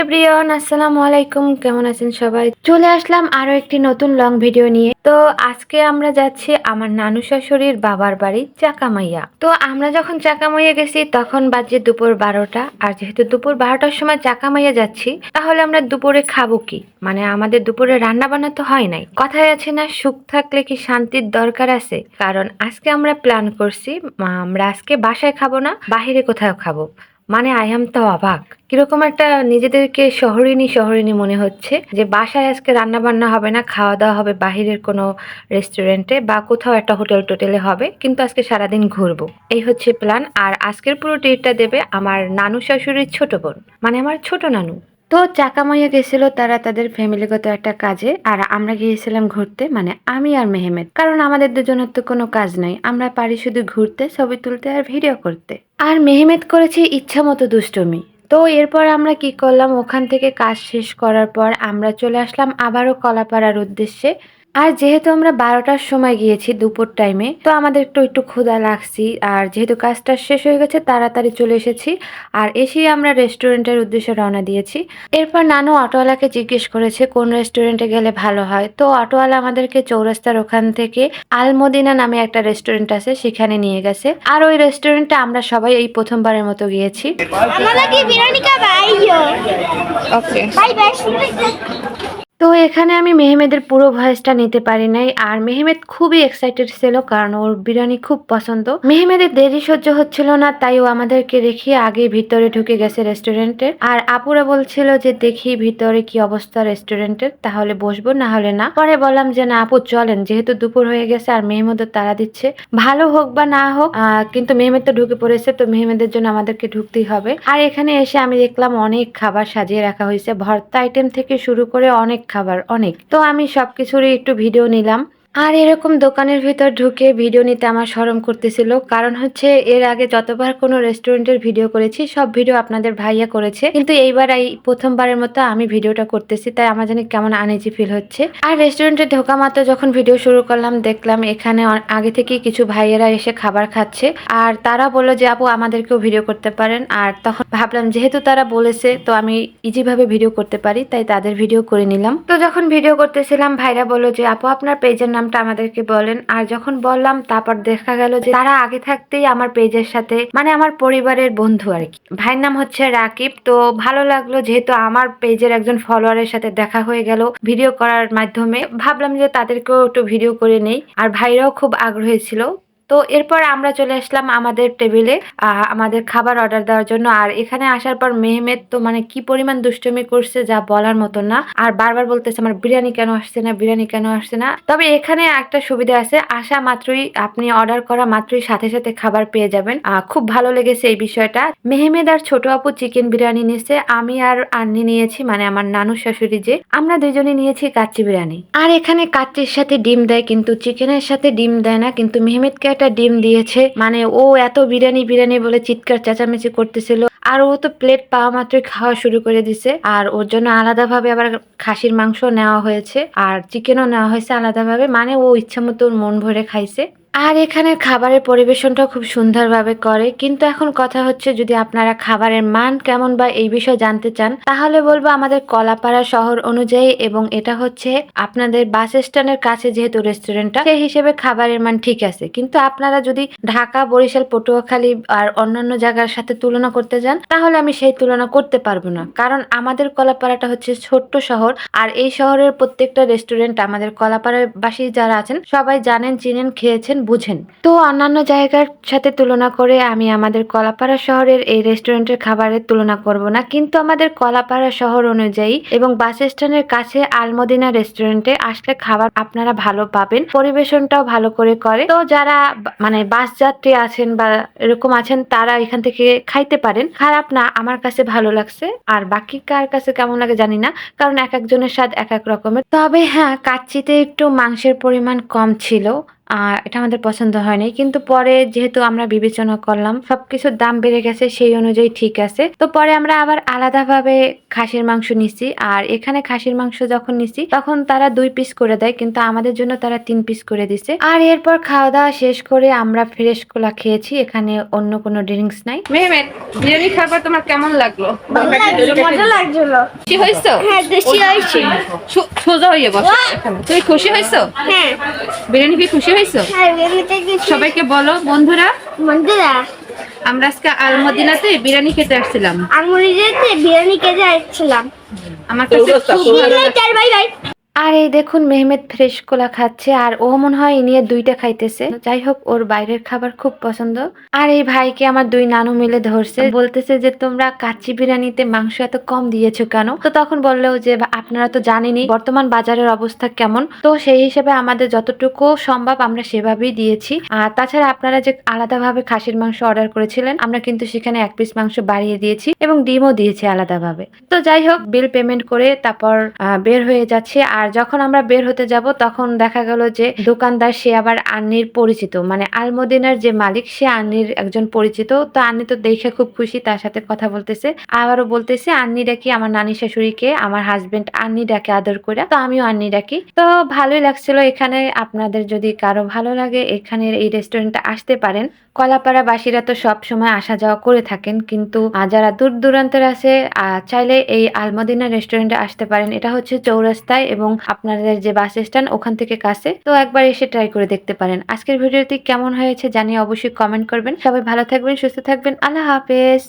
Everyone আসসালামু আলাইকুম। কেমন আছেন সবাই? চলে আসলাম আরও একটি নতুন লং ভিডিও নিয়ে। তো আজকে আমরা যাচ্ছি আমার নানু শাশুড়ির বাবার বাড়ি, চাকামাইয়া। তো আমরা যখন চাকামাইয়া গেছি, তখন বাজে দুপুর বারোটা। আর যেহেতু দুপুর বারোটার সময় চাকামাইয়া যাচ্ছি, তাহলে আমরা দুপুরে খাব কি? মানে আমাদের দুপুরে রান্না বান্না তো হয় নাই। কথায় আছে না, সুখ থাকলে কি শান্তির দরকার আছে? কারণ আজকে আমরা প্ল্যান করছি আমরা আজকে বাসায় খাব না, বাহিরে কোথাও খাব। মানে আই এম তো অবাক। কীরকম একটা নিজেদেরকে শহরিনী শহরিনী মনে হচ্ছে যে বাসায় আজকে রান্না বান্না হবে না খাওয়া দাওয়া হবে বাহিরের কোনো রেস্টুরেন্টে বা কোথাও একটা হোটেল টোটেলে হবে, কিন্তু আজকে সারাদিন ঘুরবো। এই হচ্ছে প্ল্যান আর আজকের পুরো ট্রিটটা দেবে আমার নানু শাশুড়ির ছোট বোন। মানে আমার ছোট নানু। তো চাকামাইয়া গেছিল তারা তাদের ফ্যামিলিগত একটা কাজে, আর আমরা গিয়েছিলাম ঘুরতে মানে আমি আর মেহমেদ। কারণ আমাদের দুজনের তো কোনো কাজ নাই, আমরা পারি শুধু ঘুরতে, ছবি তুলতে আর ভিডিও করতে। আর মেহমেদ করেছে ইচ্ছা মতো দুষ্টমি। তো এরপর আমরা কি করলাম, ওখান থেকে কাজ শেষ করার পর আমরা চলে আসলাম আবারও কলাপাড়ার উদ্দেশ্যে। আর যেহেতু আমরা বারোটার সময় গিয়েছি দুপুর টাইমে তো আমাদের একটু একটু ক্ষুধা লাগছি। আর যেহেতু কাজটা শেষ হয়ে গেছে তাড়াতাড়ি চলে এসেছি। আর এসেই আমরা রেস্টুরেন্টের উদ্দেশ্যে রওনা দিয়েছি। এরপর নানু অটোওয়ালাকে জিজ্ঞেস করেছে কোন রেস্টুরেন্টে গেলে ভালো হয়? তো অটোওয়ালা আমাদেরকে চৌরাস্তার ওখান থেকে আলমদিনা নামে একটা রেস্টুরেন্ট আছে সেখানে নিয়ে গেছে। আর ওই রেস্টুরেন্টে আমরা সবাই এই প্রথমবারের মতো গিয়েছি. ওকে. তো এখানে আমি মেহমেদের পুরো ভয়েসটা নিতে পারি নাই, আর মেহমেদ খুবই এক্সাইটেড ছিল কারণ ওর বিরিয়ানি খুব পছন্দ। মেহমেদের দেরি সহ্য হচ্ছিল না, তাই ও আমাদেরকে রেখে আগে ভিতরে ঢুকে গেছে রেস্টুরেন্টে আর আপুরা বলছিল যে, দেখি ভিতরে কি অবস্থা রেস্টুরেন্টের তাহলে বসবো না হলে না। পরে বললাম যে, না আপু, চলেন, যেহেতু দুপুর হয়ে গেছে আর মেহমেদও তারা দিচ্ছে। ভালো হোক বা না হোক কিন্তু মেহমেদ তো ঢুকে পড়েছে, তো মেহমেদের জন্য আমাদেরকে ঢুকতেই হবে। আর এখানে এসে আমি দেখলাম অনেক খাবার সাজিয়ে রাখা হয়েছে। ভর্তা আইটেম থেকে শুরু করে অনেক খাবার অনেক। তো আমি সব কিছুরই একটু ভিডিও নিলাম। আর এরকম দোকানের ভিতর ঢুকে ভিডিও নিতে আমার শরম করতেছিল। কারণ হচ্ছে এর আগে যতবার কোনো রেস্টুরেন্টের ভিডিও করেছি, সব ভিডিও আপনাদের ভাইয়া করেছে। কিন্তু এইবার এই প্রথমবারের মতো আমি ভিডিওটা করতেছি, তাই আমার জানি কেমন আনইজি ফিল হচ্ছে। আর রেস্টুরেন্টে ঢোকা মাত্র যখন ভিডিও শুরু করলাম, দেখলাম এখানে আগে থেকেই কিছু ভাইয়েরা এসে খাবার খাচ্ছে। আর তারা বলল যে, আপু, আমাদেরকেও ভিডিও করতে পারেন। আর তখন ভাবলাম, যেহেতু তারা বলেছে, তো আমি ইজিভাবে ভিডিও করতে পারি। তাই তাদের ভিডিও করে নিলাম। তো যখন ভিডিও করতেছিলাম, ভাইরা বলল যে, আপু, আপনার পেজের নামটা আমাদেরকে বলেন। আর যখন বললাম, তারপর দেখা গেল যে তারা আগে থাকতেই আমার পেজের সাথে মানে আমার পরিবারের বন্ধু আর কি। ভাইয়ের নাম হচ্ছে রাকিব। তো ভালো লাগল যেহেতু আমার পেজের একজন ফলোয়ারের সাথে দেখা হয়ে গেল ভিডিও করার মাধ্যমে। ভাবলাম যে তাদেরকেও একটু ভিডিও করে নেই। আর ভাইরাও খুব আগ্রহী ছিল। তো এরপর আমরা চলে আসলাম আমাদের টেবিলে আমাদের খাবার অর্ডার দেওয়ার জন্য। আর এখানে আসার পর মেহমেদ তো মানে কি পরিমাণ দুষ্টমি করছে যা বলার মতো না। আর বারবার বলতেছে, আমার বিরিয়ানি কেন আসছে না? বিরিয়ানি কেন আসছে না? তবে এখানে একটা সুবিধা আছে, আসা মাত্রই আপনি অর্ডার করা মাত্রই সাথে সাথে খাবার পেয়ে যাবেন। খুব ভালো লেগেছে এই বিষয়টা। মেহমেদ আর ছোট আপু চিকেন বিরিয়ানি নিয়েছে, আমি আর আন্নি নিয়েছি মানে আমার নানু শাশুড়ি যে, আমরা দুজনে নিয়েছি কাচ্চি বিরিয়ানি। আর এখানে কাচ্চির সাথে ডিম দেয়, কিন্তু চিকেনের সাথে ডিম দেয় না, কিন্তু মেহমেদকে একটা ডিম দিয়েছে? মানে ও এত বিরিয়ানি বিরিয়ানি বলে চিৎকার চেঁচামেচি করতেছিল। আর ও তো প্লেট পাওয়া মাত্রই খাওয়া শুরু করে দিছে। আর ওর জন্য আলাদাভাবে আবার খাসির মাংস নেওয়া হয়েছে। আর চিকেনও নেওয়া হয়েছে আলাদাভাবে। মানে ও ইচ্ছা মতো মন ভরে খাইছে। আর এখানে খাবারের পরিবেশনটা খুব সুন্দরভাবে করে। কিন্তু এখন কথা হচ্ছে, যদি আপনারা খাবারের মান কেমন বা এই বিষয়ে জানতে চান, তাহলে বলব আমাদের কলাপাড়া শহর অনুযায়ী এবং এটা হচ্ছে আপনাদের বাস স্ট্যান্ডের কাছে যেহেতু রেস্টুরেন্টটা সেই হিসেবে খাবারের মান ঠিক আছে। কিন্তু আপনারা যদি ঢাকা, বরিশাল, পটুয়াখালী আর অন্যান্য জায়গার সাথে তুলনা করতে যান, তাহলে আমি সেই তুলনা করতে পারব না। কারণ আমাদের কলাপাড়াটা হচ্ছে ছোট্ট শহর, আর এই শহরের প্রত্যেকটা রেস্টুরেন্ট আমাদের কলাপাড়ার বাসী যারা আছেন, সবাই জানেন, চিনেন, খেয়েছেন বুঝেন। তো অন্যান্য জায়গার সাথে তুলনা করে আমি আমাদের কলাপাড়া শহরের এই রেস্টুরেন্টের খাবারের তুলনা করব না। কিন্তু আমাদের কলাপাড়া শহর অনুযায়ী এবং বাস স্ট্যান্ডের কাছে আলমদিনা রেস্টুরেন্টে আসলে খাবার আপনারা ভালো পাবেন, পরিবেশনটাও ভালো করে করে। তো যারা মানে বাস যাত্রী আছেন বা এরকম আছেন, তারা এখান থেকে খাইতে পারেন। খারাপ না, আমার কাছে ভালো লাগছে। আর বাকি কার কাছে কেমন লাগে জানি না, কারণ এক একজনের স্বাদ এক এক রকমের। তবে হ্যাঁ কাচ্চিতে একটু মাংসের পরিমাণ কম ছিল। এটা আমাদের পছন্দ হয়নি। কিন্তু পরে যেহেতু আমরা বিবেচনা করলাম সবকিছুর দাম বেড়ে গেছে সেই অনুযায়ী ঠিক আছে। তো পরে আমরা আবার আলাদাভাবে খাসির মাংস নিছি। আর এখানে খাসির মাংস যখন নিছি তখন তারা দুই পিস করে দেয় কিন্তু আমাদের জন্য তারা তিন পিস করে দিছে। আর এরপর খাওয়া দাওয়া শেষ করে আমরা ফ্রেশ কোলা খেয়েছি। এখানে অন্য কোনো ড্রিঙ্কস নাই। মেহমেদ বিরিয়ানি খাবার তোমার কেমন লাগল? মজা লাগছিল। খুশি হয়েছো? হ্যাঁ সো- সোজা হয়ে বসো। তুমি খুশি হয়েছো? হ্যাঁ। বিরিয়ানি কি খুশি হয়েছো হ্যাঁ সবাইকে বলো বন্ধুরা। বন্ধুরা আমরা আজকে আলমদিনাতে বিরিয়ানি খেতে আসছিলাম। আলমদিনাতে বিরিয়ানি খেতে আসছিলাম। আমার কাছে খুব ভালো লাগছে। আর এই দেখুন, মেহমেদ ফ্রেশ কোলা খাচ্ছে আর ও মনে হয় এ নিয়ে দুইটা খাইতেছে। যাই হোক ওর বাইরের খাবার খুব পছন্দ। আর, এই ভাইকে আমার দুই নানু মিলে ধরছে। বলতেছে যে, তোমরা কাচ্চি বিরিয়ানিতে মাংস এত কম দিয়েছ কেন? তো তখন বলল যে, আপনারা তো জানেনই বর্তমান বাজারের অবস্থা কেমন। তো সেই হিসেবে আমাদের যতটুকু সম্ভব আমরা সেভাবেই দিয়েছি। আর তাছাড়া আপনারা যে আলাদাভাবে খাসির মাংস অর্ডার করেছিলেন, আমরা কিন্তু সেখানে এক পিস মাংস বাড়িয়ে দিয়েছি এবং ডিমও দিয়েছি আলাদাভাবে। তো যাই হোক বিল পেমেন্ট করে তারপর বের হয়ে যাচ্ছে। আর যখন আমরা বের হতে যাব, তখন দেখা গেল যে দোকানদার সে আবার আন্নির পরিচিত। মানে আলমদিনার যে মালিক, সে আন্নির একজন পরিচিত। তো আন্নি তো দেখে খুব খুশি, তার সাথে কথা বলতেছে। আবারও বলতেছে, আন্নি ডাকি আমার নানি শাশুড়িকে, আমার হাজবেন্ড আন্নি ডাকে আদর করে। তো আমিও আন্নি ডাকি। তো ভালোই লাগছিল এখানে। আপনাদের যদি কারও ভালো লাগে, এখানের এই রেস্টুরেন্টে আসতে পারেন। কলাপাড়া বাসীরা তো সব সময় আসা যাওয়া করে থাকেন। কিন্তু যারা দূর দূরান্তের আছে চাইলে এই আলমদিনা রেস্টুরেন্টে আসতে পারেন। এটা হচ্ছে চৌরাস্তায় এবং আপনাদের যে বাস স্ট্যান্ড ওখান থেকে কাছে, তো একবার এসে ট্রাই করে দেখতে পারেন। আজকের ভিডিওটি কেমন হয়েছে জানিয়ে অবশ্যই কমেন্ট করবেন। সবাই ভালো থাকবেন, সুস্থ থাকবেন। আল্লাহ হাফেজ।